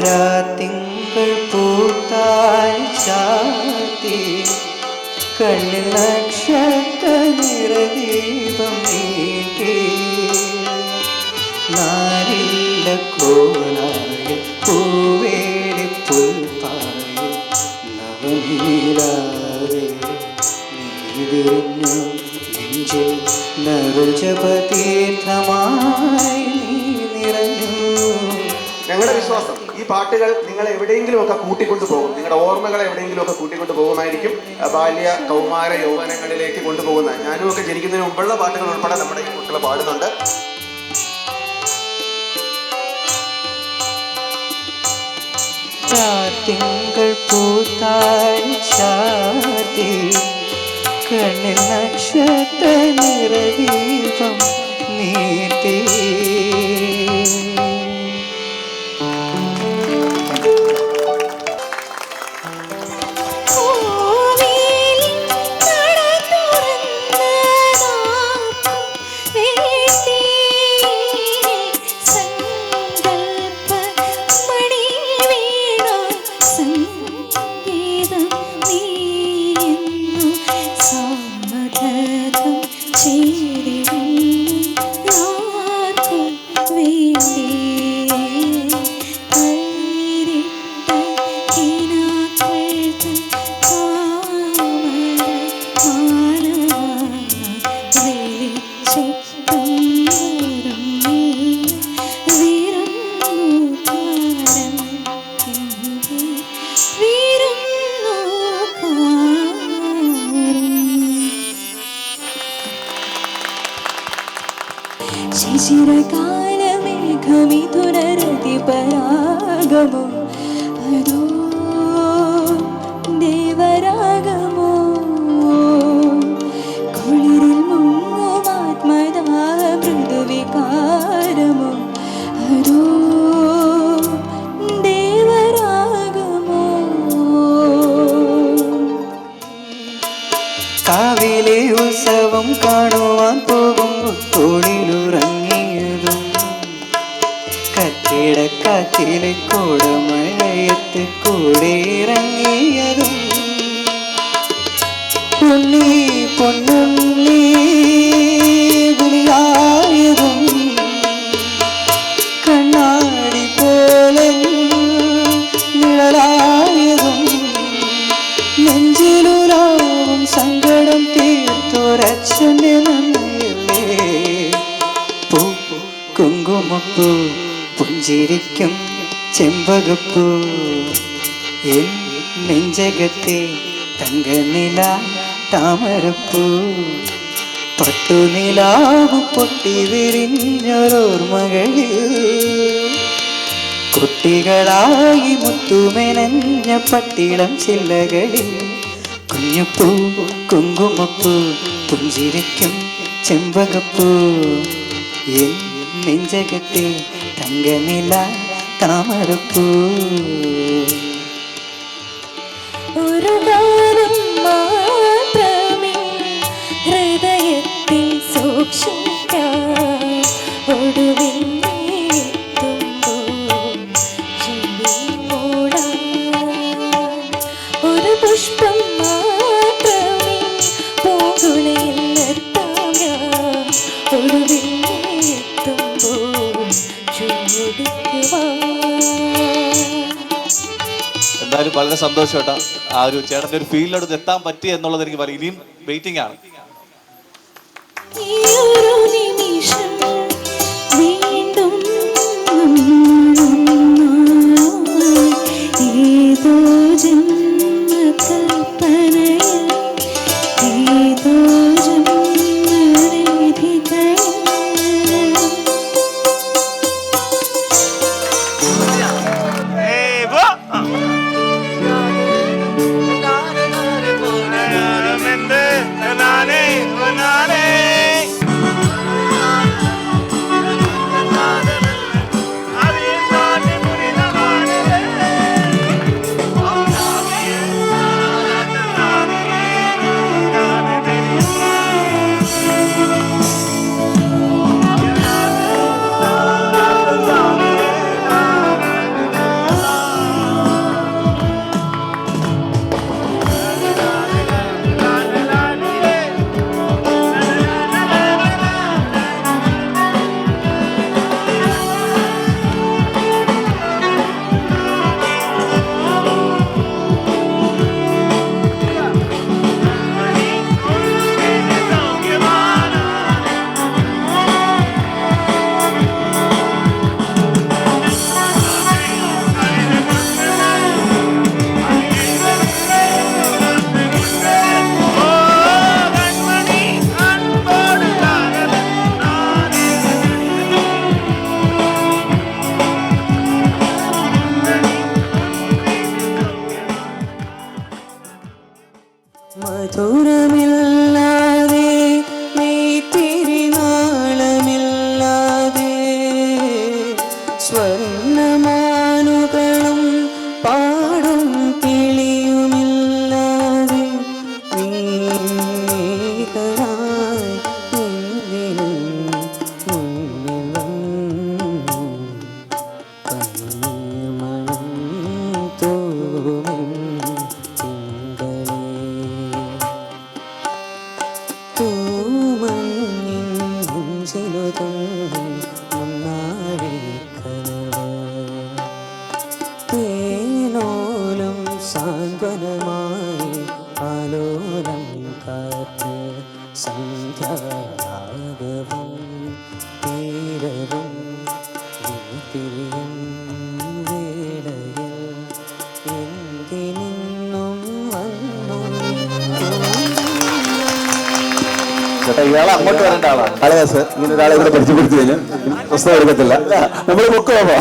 രാത്തിങ്കൾ പൂത്താൽ കണ്ണിൽ നക്ഷത്ര നാരില്ല കോലായ പൂവേടി പുൽപ്പായ നവനീരാവേ നെഞ്ചിൽ നറുജപതീർത്ഥമായി ഞങ്ങളുടെ വിശ്വാസം ഈ പാട്ടുകൾ നിങ്ങൾ എവിടെയെങ്കിലും ഒക്കെ കൂട്ടിക്കൊണ്ടു പോകും. നിങ്ങളുടെ ഓർമ്മകളെ എവിടെയെങ്കിലും ഒക്കെ കൂട്ടിക്കൊണ്ടു പോകുമായിരിക്കും. ബാല്യ കൗമാര യൗവനങ്ങളിലേക്ക് കൊണ്ടുപോകുന്ന ഞാനും ഒക്കെ ജനിക്കുന്നതിന് മുമ്പുള്ള പാട്ടുകൾ ഉൾപ്പെടെ നമ്മുടെ ഈ കുട്ടികൾ പാടുന്നുണ്ട്. തിങ്കൾ പൂത്താൽ ചാതി കണ്ണിൽ നക്ഷത്ര നിറവീപം നീട്ടി. もあの കോടമഴയത്ത് കൂടെ ഇറങ്ങിയതും ഉണ്ണി പൊന്നുണ്ണി വിളിയായതും കണ്ണാടി പോലെ കുങ്കുമപ്പൂ പുഞ്ചിരിക്കും ചെമ്പകപ്പൂ. എൻ നെഞ്ചകത്തെ തങ്കനില താമരപ്പൂ. പട്ടുനിലാവ് പൊട്ടി വിരിഞ്ഞൊരോർമ്മകളിൽ കുട്ടികളായി മുത്തുമെനഞ്ഞ പട്ടിളം ചില്ലകളിൽ. കുഞ്ഞുപ്പൂ കുങ്കുമപ്പൂ പുഞ്ചിരിക്കും ചെമ്പകപ്പൂ. എൻ നെഞ്ചകത്തെ തങ്കനില താമരപ്പൂ ഒരു ഗാനം മാത്രമേ ഹൃദയത്തിൽ സൂക്ഷിക്കാം ഒരു പുഷ്പം എന്തായാലും വളരെ സന്തോഷം കേട്ടോ ആ ഒരു ചേട്ടന്റെ ഒരു ഫീൽഡിലോട്ട് എത്താൻ പറ്റി എന്നുള്ളത് എനിക്ക് പറയും. ഇനിയും വെയിറ്റിംഗ് ആണ്. ഏതോ കണ്ടും തേനോലും സാന്ത്വനമായി ആലോലം കാറ്റ് സന്ധ്യാരാഗവും തീരവും ഇയാൾ അങ്ങോട്ട് വരേണ്ട ആളാണ്. ഇങ്ങനെ ഒരാളെ ഇവിടെ പരിചയപ്പെടുത്തിയതിന് പ്രശ്നം എടുക്കത്തില്ല. നമ്മൾ പൊക്കോമോ